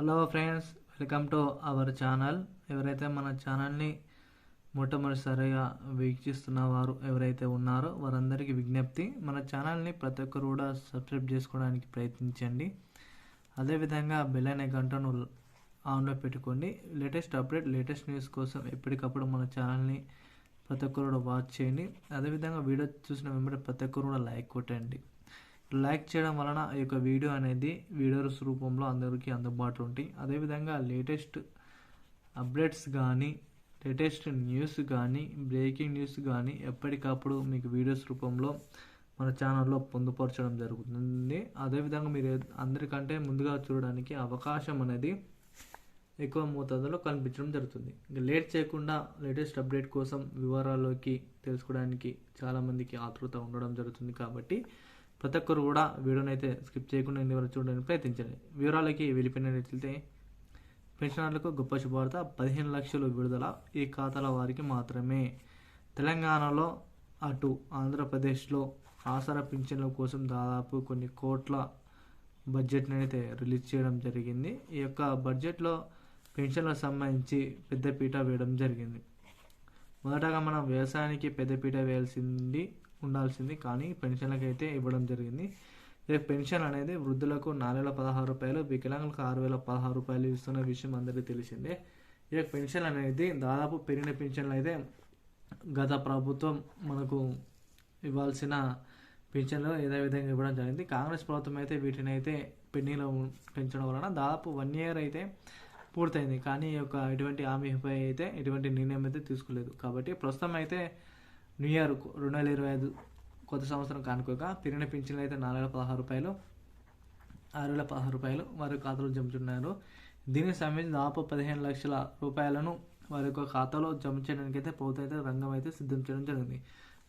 Hello friends welcome to our channel ఎవరైతే మన ఛానల్ని మొట్టమొదటిసారిగా వీక్షిస్తున్న వారు ఎవరైతే ఉన్నారో వారందరికీ విజ్ఞప్తి మన ఛానల్ని ప్రతి ఒక్కరు కూడా సబ్స్క్రైబ్ చేసుకోవడానికి ప్రయత్నించండి. అదేవిధంగా బెల్ అనే గంటను ఆన్లో పెట్టుకోండి. లేటెస్ట్ అప్డేట్ లేటెస్ట్ న్యూస్ కోసం ఎప్పటికప్పుడు మన ఛానల్ని ప్రతి ఒక్కరు కూడా వాచ్ చేయండి. అదేవిధంగా వీడియో చూసిన వెంబడి ప్రతి ఒక్కరు కూడా లైక్ కొట్టండి. లైక్ చేయడం వలన ఈ యొక్క వీడియో అనేది వీడియోస్ రూపంలో అందరికీ అందుబాటులో ఉంటాయి అదేవిధంగా లేటెస్ట్ అప్డేట్స్ కానీ లేటెస్ట్ న్యూస్ కానీ బ్రేకింగ్ న్యూస్ కానీ ఎప్పటికప్పుడు మీకు వీడియోస్ రూపంలో మన ఛానల్లో పొందుపరచడం జరుగుతుంది. అదేవిధంగా మీరు అందరికంటే ముందుగా చూడడానికి అవకాశం అనేది ఎక్కువ మోతాదులో కనిపించడం జరుగుతుంది. ఇంకా లేట్ చేయకుండా లేటెస్ట్ అప్డేట్ కోసం వివరాల్లోకి తెలుసుకోవడానికి చాలామందికి ఆతృత ఉండడం జరుగుతుంది కాబట్టి ప్రతి ఒక్కరు కూడా వీడియోని అయితే స్కిప్ చేయకుండా ఎన్ని వరకు చూడడానికి ప్రయత్నించండి. వివరాలకి వెళ్ళిపోయినట్లయితే పెన్షనర్లకు గొప్ప శుభవార్త. పదిహేను లక్షలు విడుదల ఈ ఖాతాల వారికి మాత్రమే. తెలంగాణలో అటు ఆంధ్రప్రదేశ్లో ఆసరా పింఛన్ల కోసం దాదాపు కొన్ని కోట్ల బడ్జెట్ని అయితే రిలీజ్ చేయడం జరిగింది. ఈ యొక్క బడ్జెట్లో పెన్షన్లకు సంబంధించి పెద్దపీట వేయడం జరిగింది. మొదటగా మనం వ్యవసాయానికి పెద్దపీట వేయాల్సింది ఉండాల్సింది. కానీ పెన్షన్లకు అయితే ఇవ్వడం జరిగింది. రేపు పెన్షన్ అనేది వృద్ధులకు నాలుగు వేల పదహారు రూపాయలు వికలాంగులకు ఆరు వేల పదహారు రూపాయలు ఇస్తున్న విషయం అందరికీ తెలిసిందే. ఇక పెన్షన్ అనేది దాదాపు పెరిగిన పెన్షన్లు అయితే గత ప్రభుత్వం మనకు ఇవ్వాల్సిన పెన్షన్లు ఏదో విధంగా ఇవ్వడం జరిగింది. కాంగ్రెస్ ప్రభుత్వం అయితే వీటిని అయితే పెండింగ్లో పెంచడం వలన దాదాపు వన్ ఇయర్ అయితే పూర్తయింది. కానీ ఈ యొక్క ఎటువంటి హామీపై అయితే ఎటువంటి నిర్ణయం అయితే తీసుకోలేదు. కాబట్టి ప్రస్తుతం అయితే న్యూ ఇయర్ రెండు వేల ఇరవై ఐదు కొత్త సంవత్సరం కానుకోక పెరిగిన పింఛన్లు అయితే నాలుగు వేల పదహారు రూపాయలు ఆరు వేల పదహారు రూపాయలు వారి ఖాతాలో జమచున్నారు దీనికి సంబంధించి దాదాపు పదిహేను లక్షల రూపాయలను వారి యొక్క ఖాతాలో జమ చేయడానికి అయితే ప్రభుత్వం అయితే రంగం అయితే సిద్ధం చేయడం జరిగింది.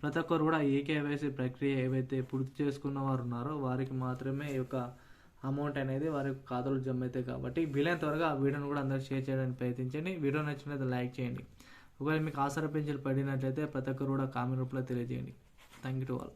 ప్రతి ఒక్కరు కూడా ఏకేవైసీ ప్రక్రియ ఏవైతే పూర్తి చేసుకున్న వారు ఉన్నారో వారికి మాత్రమే ఈ యొక్క అమౌంట్ అనేది వారి యొక్క ఖాతాలో జమ అవుతాయి కాబట్టి వీలైన త్వరగా ఆ వీడియోని కూడా అందరికి షేర్ చేయడానికి ప్రయత్నించండి. వీడియో నచ్చినది లైక్ చేయండి. ఒకవేళ మీకు ఆసరా పెంచులు పడినట్లయితే ప్రతి ఒక్కరు కూడా కామెంట్ రూపంలో తెలియజేయండి. Thank you to all